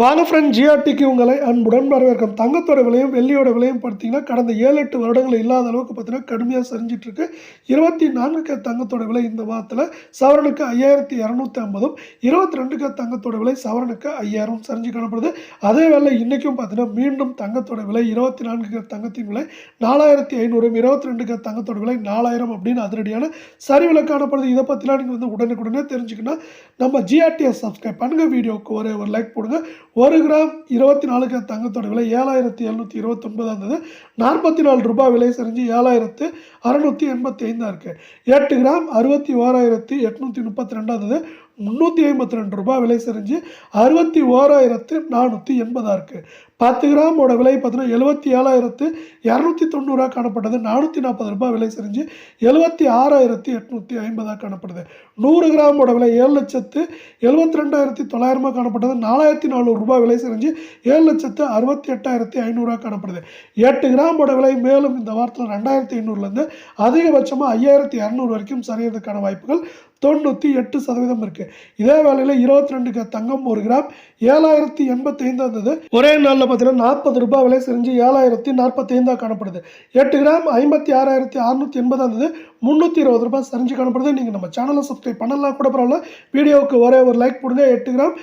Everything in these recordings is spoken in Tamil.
வாங்க ஃப்ரெண்ட் ஜிஆர்டிக்கு உங்களை அன்புடன் வரவேற்கும் தங்கத்தோட விலையும் வெள்ளியோட விலையும் பார்த்தீங்கன்னா கடந்த ஏழு எட்டு வருடங்கள் இல்லாத அளவுக்கு பார்த்தீங்கன்னா கடுமையாக சரிஞ்சிட்டு இருக்கு இருபத்தி நான்கு கே தங்கத்தோட விலை இந்த வாரத்தில் சவரனுக்கு ஐயாயிரத்தி இரநூத்தி ஐம்பதும் இருபத்தி ரெண்டு கே தங்கத்தோட விலை சவரனுக்கு ஐயாயிரம் சரிஞ்சு காணப்படுது. அதே வேலை இன்றைக்கும் பார்த்தீங்கன்னா மீண்டும் தங்கத்தோட விலை இருபத்தி நான்கு கே தங்கத்தின் விலை நாலாயிரத்தி ஐநூறும் இருபத்தி ரெண்டு கே தங்கத்தோட விலை நாலாயிரம் அப்படின்னு அதிரடியான சரிவில் காணப்படுது. இதை பற்றிலாம் நீங்கள் வந்து உடனுக்குடனே தெரிஞ்சுக்கணும். நம்ம ஜிஆர்டிஎஸ் சப்ஸ்கிரைப் பண்ணுங்கள் வீடியோவுக்கு ஒரே ஒரு லைக் போடுங்க. ஒரு கிராம் இருபத்தி நாலு கிராம் தங்கத்தோட விலை ஏழாயிரத்தி எழுநூற்றி இருபத்தொன்பதாக இருந்தது நாற்பத்தி நாலு ரூபாய் விலை செஞ்சு ஏழாயிரத்து அறநூற்றி எண்பத்தி ஐந்தாக இருக்குது எட்டு கிராம் அறுபத்தி ஓராயிரத்தி எட்நூற்றி முப்பத்தி ரெண்டாக இருந்தது முந்நூற்றி ஐம்பத்தி ரெண்டு ரூபாய் விலை சரிஞ்சு அறுபத்தி ஓராயிரத்து நானூற்றி எண்பதாக இருக்குது பத்து கிராமோட விலை பார்த்தீங்கன்னா எழுபத்தி ஏழாயிரத்து இரநூத்தி தொண்ணூறாக காணப்பட்டது. நானூற்றி நாற்பது ரூபாய் விலை சரிஞ்சு எழுபத்தி ஆறாயிரத்தி எட்நூற்றி ஐம்பதாக காணப்படுது. நூறு கிராமோட விலை ஏழு லட்சத்து எழுபத்தி ரெண்டாயிரத்தி தொள்ளாயிரமாக காணப்பட்டது நாலாயிரத்தி நானூறு ரூபாய் விலை சரிஞ்சு ஏழு லட்சத்து அறுபத்தி எட்டாயிரத்தி ஐநூறுரூவா காணப்படுது. எட்டு கிராமோட விலை மேலும் இந்த வாரத்தில் ரெண்டாயிரத்தி ஐநூறுலேருந்து அதிகபட்சமாக ஐயாயிரத்தி இரநூறு வரைக்கும் சரியறதுக்கான வாய்ப்புகள் தொண்ணூற்றி எட்டு சதவீதம் இருக்குது இதே வேலையில் இருபத்தி ரெண்டு தங்கம் ஒரு கிராம் ஏழாயிரத்தி எண்பத்தி ஐந்தா இருந்தது ஒரே நாளில் பார்த்தீங்கன்னா நாற்பது ரூபாய் விலை செஞ்சு ஏழாயிரத்தி நாற்பத்தைந்தாக காணப்படுது. எட்டு கிராம் ஐம்பத்தி ஆறாயிரத்தி அறுநூத்தி எண்பதா இருந்தது முந்நூற்றி இருபது ரூபாய் சரிஞ்சு காணப்படுது. நீங்கள் நம்ம சேனலை சப்ஸ்கிரைப் பண்ணலாம் கூட பரவாயில்ல. வீடியோவுக்கு ஒரே ஒரு லைக் போடுங்க எட்டு கிராம்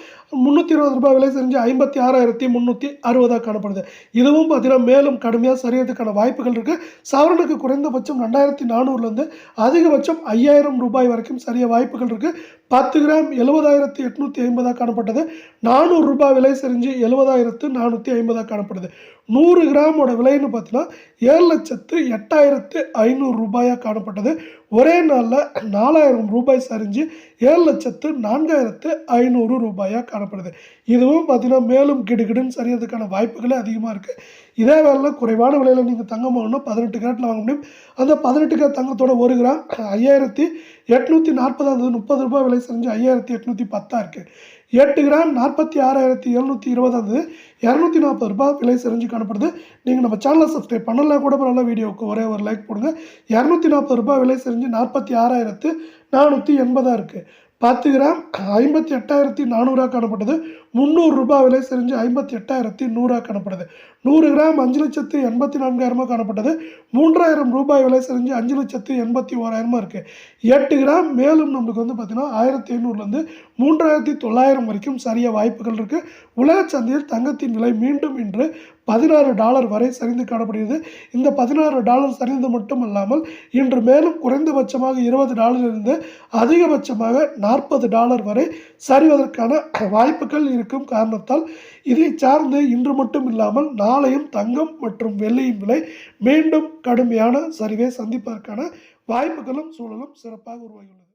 முந்நூற்றி இருபது ரூபாய் விலை செஞ்சு ஐம்பத்தி ஆறாயிரத்தி முந்நூற்றி அறுபதாக காணப்படுது. இதுவும் பார்த்தீங்கன்னா மேலும் கடுமையாக சரியறதுக்கான வாய்ப்புகள் இருக்குது சவரனுக்கு குறைந்தபட்சம் ரெண்டாயிரத்தி நானூறுலேருந்து அதிகபட்சம் ஐயாயிரம் ரூபாய் வரைக்கும் சரிய வாய்ப்புகள் இருக்குது பத்து கிராம் எழுபதாயிரத்தி எட்நூற்றி ஐம்பதாக காணப்பட்டது. நானூறு ரூபாய் விலை செஞ்சு எழுபதாயிரத்து நானூற்றி ஐம்பதாக காணப்படுது. நூறு கிராமோட விலைன்னு பார்த்தீங்கன்னா ஏழு லட்சத்து எட்டாயிரத்து ஐநூறு ரூபாயாக காணப்பட்டது. ஒரே நாளில் நாலாயிரம் ரூபாய் சரிஞ்சு ஏழு லட்சத்து நான்காயிரத்து ஐநூறு ரூபாயாக காணப்படுது. இதுவும் பார்த்திங்கன்னா மேலும் கிடுகிடுன்னு சரியறதுக்கான வாய்ப்புகளே அதிகமாக இருக்குது இதே வேலையில் குறைவான விலையில் நீங்கள் தங்கம் வாங்கணும் பதினெட்டு கேரட்டில் வாங்க முடியும். அந்த பதினெட்டு கேரட் தங்கத்தோட ஒரு கிராம் ஐயாயிரத்தி எட்நூற்றி நாற்பதாவது முப்பது ரூபாய் விலை செஞ்சு ஐயாயிரத்தி எட்நூற்றி பத்தாக இருக்குது எட்டு கிராம் நாற்பத்தி ஆறாயிரத்தி எழுநூற்றி இருபதாவது இரநூத்தி நாற்பது ரூபாய் விலை செஞ்சு காணப்படுது. நீங்கள் நம்ம சேனலை சப்ஸ்கிரைப் பண்ணலாம் கூட பரவாயில்ல வீடியோவுக்கு ஒரே ஒரு லைக் போடுங்க. இரநூத்தி நாற்பது ரூபாய் விலை செஞ்சு நாற்பத்தி ஆறாயிரத்து நானூற்றி எண்பதாக இருக்குது பத்து கிராம் ஐம்பத்தி எட்டாயிரத்தி நானூறாக காணப்பட்டது. முந்நூறு ரூபாய் விலை செஞ்சு ஐம்பத்தி எட்டாயிரத்தி நூறாக காணப்படுது. நூறு கிராம் அஞ்சு லட்சத்து எண்பத்தி நான்காயிரமாக காணப்பட்டது. மூன்றாயிரம் ரூபாய் விலை செஞ்சு அஞ்சு லட்சத்து எண்பத்தி ஓராயிரமாக இருக்குது எட்டு கிராம் மேலும் நம்மளுக்கு வந்து பார்த்திங்கன்னா ஆயிரத்தி ஐநூறுலேருந்து மூன்றாயிரத்தி தொள்ளாயிரம் வரைக்கும் சரிய வாய்ப்புகள் இருக்குது உலக சந்தையில் தங்கத்தின் விலை மீண்டும் இன்று பதினாறு டாலர் வரை சரிந்து காணப்படுகிறது. இந்த பதினாறு டாலர் சரிந்து மட்டும் அல்லாமல் இன்று மேலும் குறைந்தபட்சமாக இருபது டாலரிலிருந்து அதிகபட்சமாக நாற்பது டாலர் வரை சரிவதற்கான வாய்ப்புகள் இருக்கும் காரணத்தால் இதை சார்ந்து இன்று மட்டும் இல்லாமல் நாளையும் தங்கம் மற்றும் வெள்ளியின் விலை மீண்டும் கடுமையான சரிவை சந்திப்பதற்கான வாய்ப்புகளும் சூழலும் சிறப்பாக உருவாகியுள்ளது.